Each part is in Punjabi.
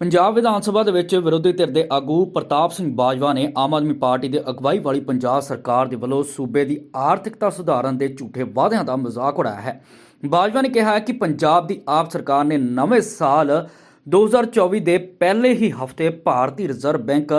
ਪੰਜਾਬ ਵਿਧਾਨ ਸਭਾ ਦੇ ਵਿੱਚ ਵਿਰੋਧੀ ਧਿਰ ਦੇ ਆਗੂ ਪ੍ਰਤਾਪ ਸਿੰਘ ਬਾਜਵਾ ਨੇ ਆਮ ਆਦਮੀ ਪਾਰਟੀ ਦੇ ਅਗਵਾਈ ਵਾਲੀ ਪੰਜਾਬ ਸਰਕਾਰ ਦੇ ਵੱਲੋਂ ਸੂਬੇ ਦੀ ਆਰਥਿਕਤਾ ਸੁਧਾਰਨ ਦੇ ਝੂਠੇ ਵਾਅਦਿਆਂ ਦਾ ਮਜ਼ਾਕ ਉਡਾਇਆ ਹੈ। ਬਾਜਵਾ ਨੇ ਕਿਹਾ ਕਿ ਪੰਜਾਬ ਦੀ ਆਪ ਸਰਕਾਰ ਨੇ ਨਵੇਂ ਸਾਲ 2024 ਦੇ ਪਹਿਲੇ ਹੀ ਹਫ਼ਤੇ ਭਾਰਤੀ ਰਿਜ਼ਰਵ ਬੈਂਕ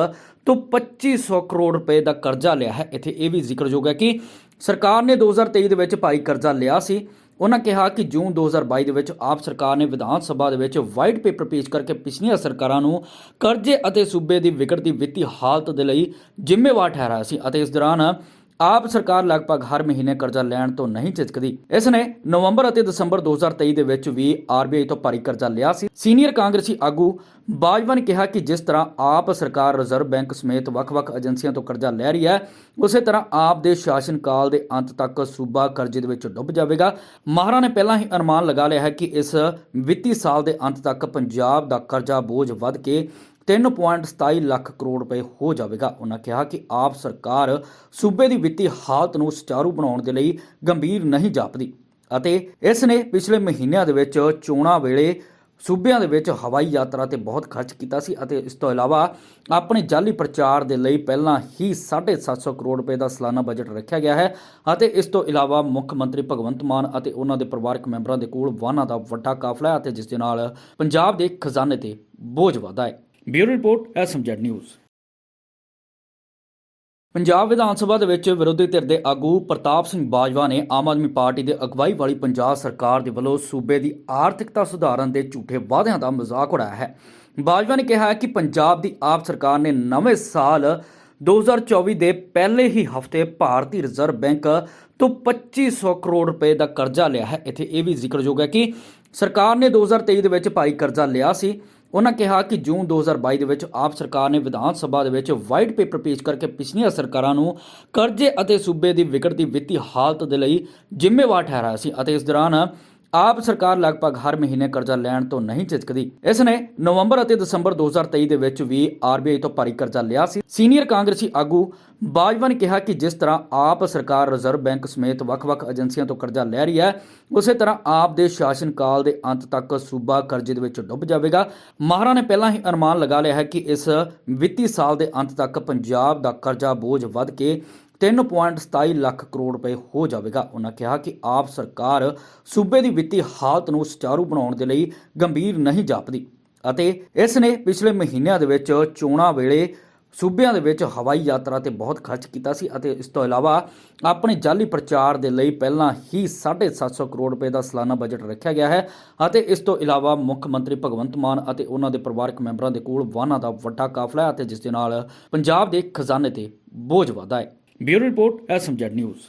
ਤੋਂ 2500 ਕਰੋੜ ਰੁਪਏ ਦਾ ਕਰਜ਼ਾ ਲਿਆ ਹੈ। ਇੱਥੇ ਇਹ ਵੀ ਜ਼ਿਕਰਯੋਗ ਹੈ ਕਿ ਸਰਕਾਰ ਨੇ 2023 ਦੇ ਵਿੱਚ ਭਾਰੀ ਕਰਜ਼ਾ ਲਿਆ ਸੀ। ਉਹਨਾਂ ਕਿਹਾ ਕਿ ਜੂਨ 2022 ਦੇ ਵਿੱਚ ਆਪ ਸਰਕਾਰ ਨੇ ਵਿਧਾਨ ਸਭਾ ਦੇ ਵਿੱਚ ਵਾਈਟ ਪੇਪਰ ਪੇਸ਼ ਕਰਕੇ ਪਿਛਲੀਆਂ ਸਰਕਾਰਾਂ ਨੂੰ ਕਰਜ਼ੇ ਅਤੇ ਸੂਬੇ ਦੀ ਵਿਗੜਦੀ ਵਿੱਤੀ ਹਾਲਤ ਦੇ ਲਈ ਜ਼ਿੰਮੇਵਾਰ ਠਹਿਰਾਇਆ ਸੀ ਅਤੇ ਇਸ ਦੌਰਾਨ ਆਪ ਸਰਕਾਰ ਲਗਭਗ ਹਰ ਮਹੀਨੇ ਕਰਜ਼ਾ ਲੈਣ ਤੋਂ ਨਹੀਂ ਝਿਜਕਦੀ। ਇਸ ਨੇ ਨਵੰਬਰ ਅਤੇ ਦਸੰਬਰ 2023 ਦੇ ਵਿੱਚ ਵੀ ਆਰਬੀਆਈ ਤੋਂ ਭਾਰੀ ਕਰਜ਼ਾ ਲਿਆ ਸੀ। ਸੀਨੀਅਰ ਕਾਂਗਰਸੀ ਆਗੂ ਬਾਜਵਾ ਨੇ ਕਿਹਾ ਕਿ ਜਿਸ ਤਰ੍ਹਾਂ ਆਪ ਸਰਕਾਰ ਰਿਜ਼ਰਵ ਬੈਂਕ ਸਮੇਤ ਵੱਖ-ਵੱਖ ਏਜੰਸੀਆਂ ਤੋਂ ਕਰਜ਼ਾ ਲੈ ਰਹੀ ਹੈ, ਉਸੇ ਤਰ੍ਹਾਂ ਆਪ ਦੇ ਸ਼ਾਸਨ ਕਾਲ ਦੇ ਅੰਤ ਤੱਕ ਸੂਬਾ ਕਰਜ਼ੇ ਦੇ ਵਿੱਚ ਡੁੱਬ ਜਾਵੇਗਾ। ਮਾਹਰਾਂ ਨੇ ਪਹਿਲਾਂ ਹੀ ਅਨੁਮਾਨ ਲਗਾ ਲਿਆ ਹੈ ਕਿ ਇਸ ਵਿੱਤੀ ਸਾਲ ਦੇ ਅੰਤ ਤੱਕ ਪੰਜਾਬ ਦਾ ਕਰਜ਼ਾ ਬੋਝ ਵੱਧ ਕੇ 3.27 ਲੱਖ ਕਰੋੜ ਰੁਪਏ ਹੋ ਜਾਵੇਗਾ। ਉਹਨਾਂ ਕਿਹਾ ਕਿ ਆਪ ਸਰਕਾਰ ਸੂਬੇ ਦੀ ਵਿੱਤੀ ਹਾਲਤ ਨੂੰ ਸੁਚਾਰੂ ਬਣਾਉਣ ਦੇ ਲਈ ਗੰਭੀਰ ਨਹੀਂ ਜਾਪਦੀ ਅਤੇ ਇਸ ਨੇ ਪਿਛਲੇ ਮਹੀਨਿਆਂ ਦੇ ਵਿੱਚ ਚੋਣਾਂ ਵੇਲੇ ਸੂਬਿਆਂ ਦੇ ਵਿੱਚ ਹਵਾਈ ਯਾਤਰਾ ਤੇ ਬਹੁਤ ਖਰਚ ਕੀਤਾ ਸੀ ਅਤੇ ਇਸ ਤੋਂ ਇਲਾਵਾ ਆਪਣੇ ਜਾਲੀ ਪ੍ਰਚਾਰ ਦੇ ਲਈ ਪਹਿਲਾਂ ਹੀ 750 ਕਰੋੜ ਰੁਪਏ ਦਾ ਸਾਲਾਨਾ ਬਜਟ ਰੱਖਿਆ ਗਿਆ ਹੈ ਅਤੇ ਇਸ ਤੋਂ ਇਲਾਵਾ ਮੁੱਖ ਮੰਤਰੀ ਭਗਵੰਤ ਮਾਨ ਅਤੇ ਉਹਨਾਂ ਦੇ ਪਰਿਵਾਰਕ ਮੈਂਬਰਾਂ ਦੇ ਕੋਲ ਵਾਹਨਾਂ ਦਾ ਵੱਡਾ ਕਾਫਲਾ ਹੈ ਅਤੇ ਜਿਸ ਦੇ ਨਾਲ ਪੰਜਾਬ ਦੇ ਖਜ਼ਾਨੇ ਤੇ ਬੋਝ ਵਧਾ ਹੈ। Bureau report, SMZ news. Punjab Vidhan Sabha ਦੇ ਵਿੱਚ ਵਿਰੋਧੀ ਧਿਰ ਦੇ ਆਗੂ ਪ੍ਰਤਾਪ ਸਿੰਘ ਬਾਜਵਾ ਨੇ ਆਮ ਆਦਮੀ ਪਾਰਟੀ ਦੇ ਅਗਵਾਈ ਵਾਲੀ ਪੰਜਾਬ ਸਰਕਾਰ ਦੇ ਵੱਲੋਂ ਸੂਬੇ ਦੀ ਆਰਥਿਕਤਾ ਸੁਧਾਰਨ ਦੇ ਝੂਠੇ ਵਾਅਦਿਆਂ ਦਾ ਮਜ਼ਾਕ ਉਡਾਇਆ ਹੈ। ਬਾਜਵਾ ਨੇ ਕਿਹਾ ਕਿ ਪੰਜਾਬ ਦੀ ਆਪ ਸਰਕਾਰ ਨੇ ਨਵੇਂ ਸਾਲ 2024 ਦੇ ਪਹਿਲੇ ਹੀ ਹਫ਼ਤੇ ਭਾਰਤੀ ਰਿਜ਼ਰਵ ਬੈਂਕ ਤੋਂ 2500 ਕਰੋੜ ਰੁਪਏ ਦਾ ਕਰਜ਼ਾ ਲਿਆ ਹੈ। ਇੱਥੇ ਇਹ ਵੀ ਜ਼ਿਕਰਯੋਗ ਹੈ ਕਿ ਸਰਕਾਰ ਨੇ 2023 ਦੇ ਵਿੱਚ ਭਾਰੀ ਕਰਜ਼ਾ ਲਿਆ ਸੀ। ਉਹਨਾਂ ਕਿਹਾ ਕਿ ਜੂਨ 2022 ਦੇ ਵਿੱਚ ਆਪ ਸਰਕਾਰ ਨੇ ਵਿਧਾਨ ਸਭਾ ਦੇ ਵਿੱਚ ਵਾਈਟ ਪੇਪਰ ਪੇਸ਼ ਕਰਕੇ ਪਿਛਲੀਆਂ ਸਰਕਾਰਾਂ ਨੂੰ ਕਰਜ਼ੇ ਅਤੇ ਸੂਬੇ ਦੀ ਵਿਗੜਦੀ ਵਿੱਤੀ ਹਾਲਤ ਦੇ ਲਈ ਜ਼ਿੰਮੇਵਾਰ ਠਹਿਰਾਇਆ ਸੀ ਅਤੇ ਇਸ ਦੌਰਾਨ ਆਪ ਸਰਕਾਰ ਲਗਭਗ ਹਰ ਮਹੀਨੇ ਕਰਜ਼ਾ ਲੈਣ ਤੋਂ ਨਹੀਂ ਝਿਜਕਦੀ। ਇਸ ਨੇ ਨਵੰਬਰ ਅਤੇ ਦਸੰਬਰ 2023 ਦੇ ਵਿੱਚ ਵੀ ਆਰਬੀਆਈ ਤੋਂ ਭਾਰੀ ਕਰਜ਼ਾ ਲਿਆ ਸੀ। ਸੀਨੀਅਰ ਕਾਂਗਰਸੀ ਆਗੂ ਬਾਜਵਾ ਨੇ ਕਿਹਾ ਕਿ ਜਿਸ ਤਰ੍ਹਾਂ ਆਪ ਸਰਕਾਰ ਰਿਜ਼ਰਵ ਬੈਂਕ ਸਮੇਤ ਵੱਖ-ਵੱਖ ਏਜੰਸੀਆਂ ਤੋਂ ਕਰਜ਼ਾ ਲੈ ਰਹੀ ਹੈ, ਉਸੇ ਤਰ੍ਹਾਂ ਆਪ ਦੇ ਸ਼ਾਸਨ ਕਾਲ ਦੇ ਅੰਤ ਤੱਕ ਸੂਬਾ ਕਰਜ਼ੇ ਦੇ ਵਿੱਚ ਡੁੱਬ ਜਾਵੇਗਾ। ਮਾਹਰਾਂ ਨੇ ਪਹਿਲਾਂ ਹੀ ਅਨੁਮਾਨ ਲਗਾ ਲਿਆ ਹੈ ਕਿ ਇਸ ਵਿੱਤੀ ਸਾਲ ਦੇ ਅੰਤ ਤੱਕ ਪੰਜਾਬ ਦਾ ਕਰਜ਼ਾ ਬੋਝ ਵੱਧ ਕੇ 3.27 ਲੱਖ ਕਰੋੜ ਰੁਪਏ ਹੋ ਜਾਵੇਗਾ। ਉਹਨਾਂ ਕਿਹਾ ਕਿ ਆਪ ਸਰਕਾਰ ਸੂਬੇ ਦੀ ਵਿੱਤੀ ਹਾਲਤ ਨੂੰ ਸੁਚਾਰੂ ਬਣਾਉਣ ਦੇ ਲਈ ਗੰਭੀਰ ਨਹੀਂ ਜਾਪਦੀ ਅਤੇ ਇਸ ਨੇ ਪਿਛਲੇ ਮਹੀਨਿਆਂ ਦੇ ਵਿੱਚ ਚੋਣਾਂ ਵੇਲੇ ਸੂਬਿਆਂ ਦੇ ਵਿੱਚ ਹਵਾਈ ਯਾਤਰਾ ਤੇ ਬਹੁਤ ਖਰਚ ਕੀਤਾ ਸੀ ਅਤੇ ਇਸ ਤੋਂ ਇਲਾਵਾ ਆਪਣੇ ਜਾਲੀ ਪ੍ਰਚਾਰ ਦੇ ਲਈ ਪਹਿਲਾਂ ਹੀ 750 ਕਰੋੜ ਰੁਪਏ ਦਾ ਸਾਲਾਨਾ ਬਜਟ ਰੱਖਿਆ ਗਿਆ ਹੈ ਅਤੇ ਇਸ ਤੋਂ ਇਲਾਵਾ ਮੁੱਖ ਮੰਤਰੀ ਭਗਵੰਤ ਮਾਨ ਅਤੇ ਉਹਨਾਂ ਦੇ ਪਰਿਵਾਰਕ ਮੈਂਬਰਾਂ ਦੇ ਕੋਲ ਵਾਹਨਾਂ ਦਾ ਵੱਡਾ ਕਾਫਲਾ ਹੈ ਅਤੇ ਜਿਸ ਦੇ ਨਾਲ ਪੰਜਾਬ ਦੇ ਖਜ਼ਾਨੇ ਤੇ ਬੋਝ ਵਧਾ ਹੈ। Bureau report SMZ news